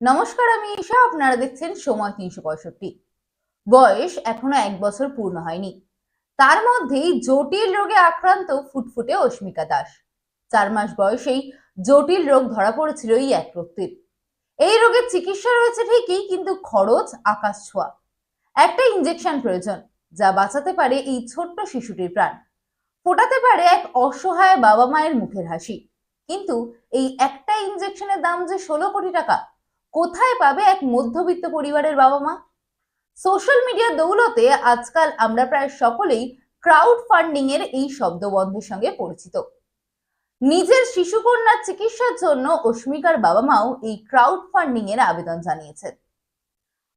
নমস্কার, আমি ঈশা। আপনারা দেখছেন সময় তিনশো পঁয়ষট্টি। বয়স এখনও এক বছর পূর্ণ হয়নি। তার মধ্যেই জটিল রোগে আক্রান্ত ফুটফুটে অস্মিকা দাস। চার মাস বয়সেই জটিল রোগ ধরা পড়েছিল এই এক রক্তির এই রোগের চিকিৎসা রয়েছে ঠিকই, কিন্তু খরচ আকাশ ছোঁয়া। একটা ইঞ্জেকশন প্রয়োজন, যা বাঁচাতে পারে এই ছোট্ট শিশুটির প্রাণ। ফোটাতে পারে এক অসহায় বাবা মায়ের মুখের হাসি। কিন্তু এই একটা ইঞ্জেকশনের দাম যে ষোলো কোটি টাকা কোথায় পাবে এক মধ্যবিত্ত পরিবারের বাবা মা? সোশ্যাল মিডিয়ার দৌলতে আজকাল আমরা প্রায় সকলেই ক্রাউড ফান্ডিং এর এই শব্দবন্ধের সঙ্গে পরিচিত। নিজের শিশুকন্যার চিকিৎসার জন্য অস্মিকার বাবা মাও এই ক্রাউড ফান্ডিং এর আবেদন জানিয়েছেন।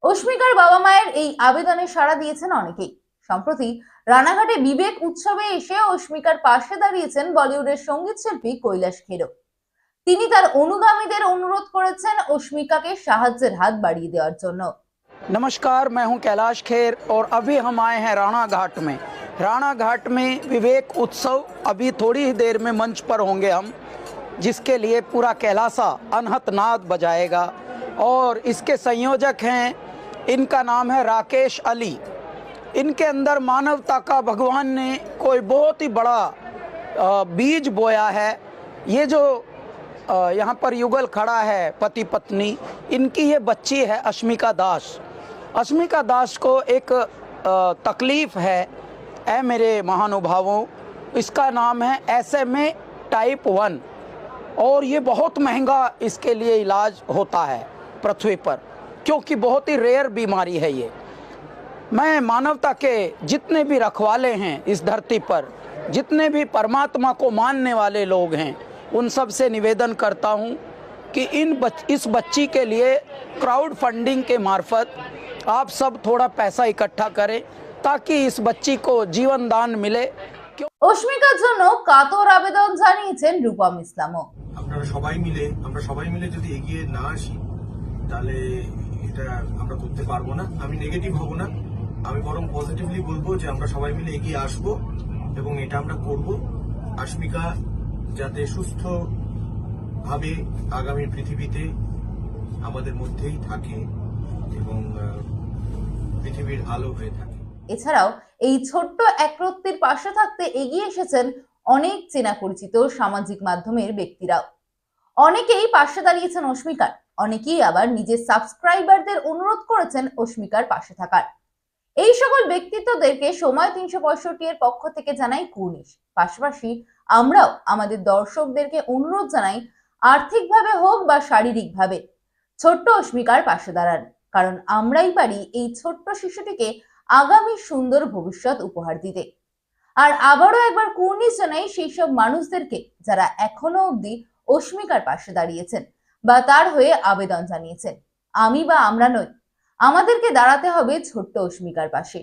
অস্মিকার বাবা মায়ের এই আবেদনে সাড়া দিয়েছেন অনেকেই। সম্প্রতি রানাঘাটে বিবেক উৎসবে এসে অস্মিকার পাশে দাঁড়িয়েছেন বলিউডের সংগীত শিল্পী কৈলাস খেরো। তিনি তার অনুগামীদের অনুরোধ করেছেন অস্মিকাকে সাহায্যের হাত বাড়িয়ে দেওয়ার জন্য नमस्कार मैं हूं कैलाश खेर और अभी हम आए हैं राणा घाट में राणा घाट में विवेक उत्सव अभी थोड़ी ही देर में मंच पर होंगे हम जिसके लिए पूरा कैलासा अनहत नाद बजाएगा और इसके संयोजक हैं इनका नाम है राकेश अली इनके अंदर मानवता का भगवान ने कोई बहुत ही बड़ा अ, बीज बोया है ये जो अ, यहाँ पर युगल खड़ा है पति पत्नी। इनकी ये बच्ची है अश्मिका दास। अश्मिका दास को एक तकलीफ़ है। ऐ मेरे महानुभावों, इसका नाम है एम ए टाइप वन और ये बहुत महँगा इसके लिए इलाज होता है पृथ्वी पर, क्योंकि बहुत ही रेयर बीमारी है ये। मैं मानवता के जितने भी रखवाले हैं इस धरती पर, जितने भी परमात्मा को मानने वाले लोग हैं उन सब से निवेदन करता हूँ कि इन बच, इस बच्ची के लिए क्राउड फंडिंग के मार्फत आप सब थोड़ा पैसा इकट्ठा करें ताकि इस बच्ची को जीवन दान मिले क्यों অস্মিকার জন্য কাতর আবেদন জানিয়েছেন রূপম ইসলামও আপনারা সবাই মিলে আমরা সবাই মিলে যদি এগিয়ে না আসি তাহলে এটা আমরা করতে পারবো না আমি নেগেটিভ হব না আমি বরং পজিটিভলি বলবো যে আমরা সবাই মিলে এগিয়ে আসব এবং এটা আমরা করব আশমিকা যাতে সুস্থ ভাবে আগামী পৃথিবীতে আমাদের মধ্যেই থাকে এবং পৃথিবীর আলো হয়ে থাকে। এছাড়াও এই ছোট্ট একরত্তির পাশে থাকতে এগিয়ে এসেছেন অনেক চেনা পরিচিত সামাজিক মাধ্যমের ব্যক্তিরাও। অনেকেই পাশে দাঁড়িয়েছেন অস্মিকার, অনেকেই আবার নিজের সাবস্ক্রাইবারদের অনুরোধ করেছেন অস্মিকার পাশে থাকার। এই সকল ব্যক্তিত্বদেরকে সময় তিনশো পঁয়ষট্টি এর পক্ষ থেকে জানাই কুর্নিশ। পাশাপাশি আমরাও আমাদের দর্শকদেরকে অনুরোধ জানাই, আর্থিকভাবে হোক বা শারীরিকভাবে, ছোট্ট অস্মিকার পাশে দাঁড়ান। কারণ আমরাই পারি এই ছোট্ট শিশুটিকে আগামী সুন্দর ভবিষ্যৎ উপহার দিতে। আর আবারও একবার কুর্নিশ জানাই সেই সব মানুষদেরকে যারা এখনও অবধি অস্মিকার পাশে দাঁড়িয়েছেন বা তার হয়ে আবেদন জানিয়েছেন। আমি বা আমরা নই, আমাদেরকে দাঁড়াতে হবে ছোট্ট অস্মিকার পাশে।